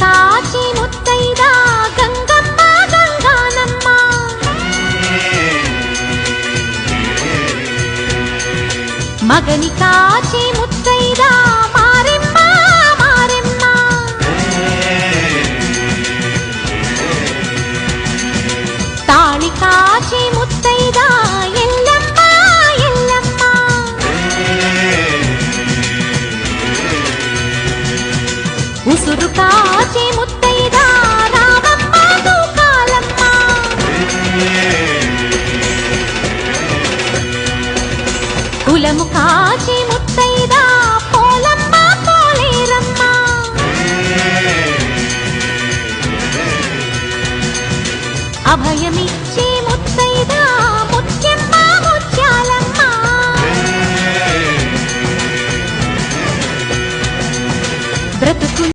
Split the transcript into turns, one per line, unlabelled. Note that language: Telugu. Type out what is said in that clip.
కాచి ముత్తైదా గంగమ్మ గంగానమ్మ మగని కాచి ఉసురు కాచి ముత్తైదా కులము కాచి ముత్తైదా పోలమ్మ పోలేరమ్మ. ముత్తైదా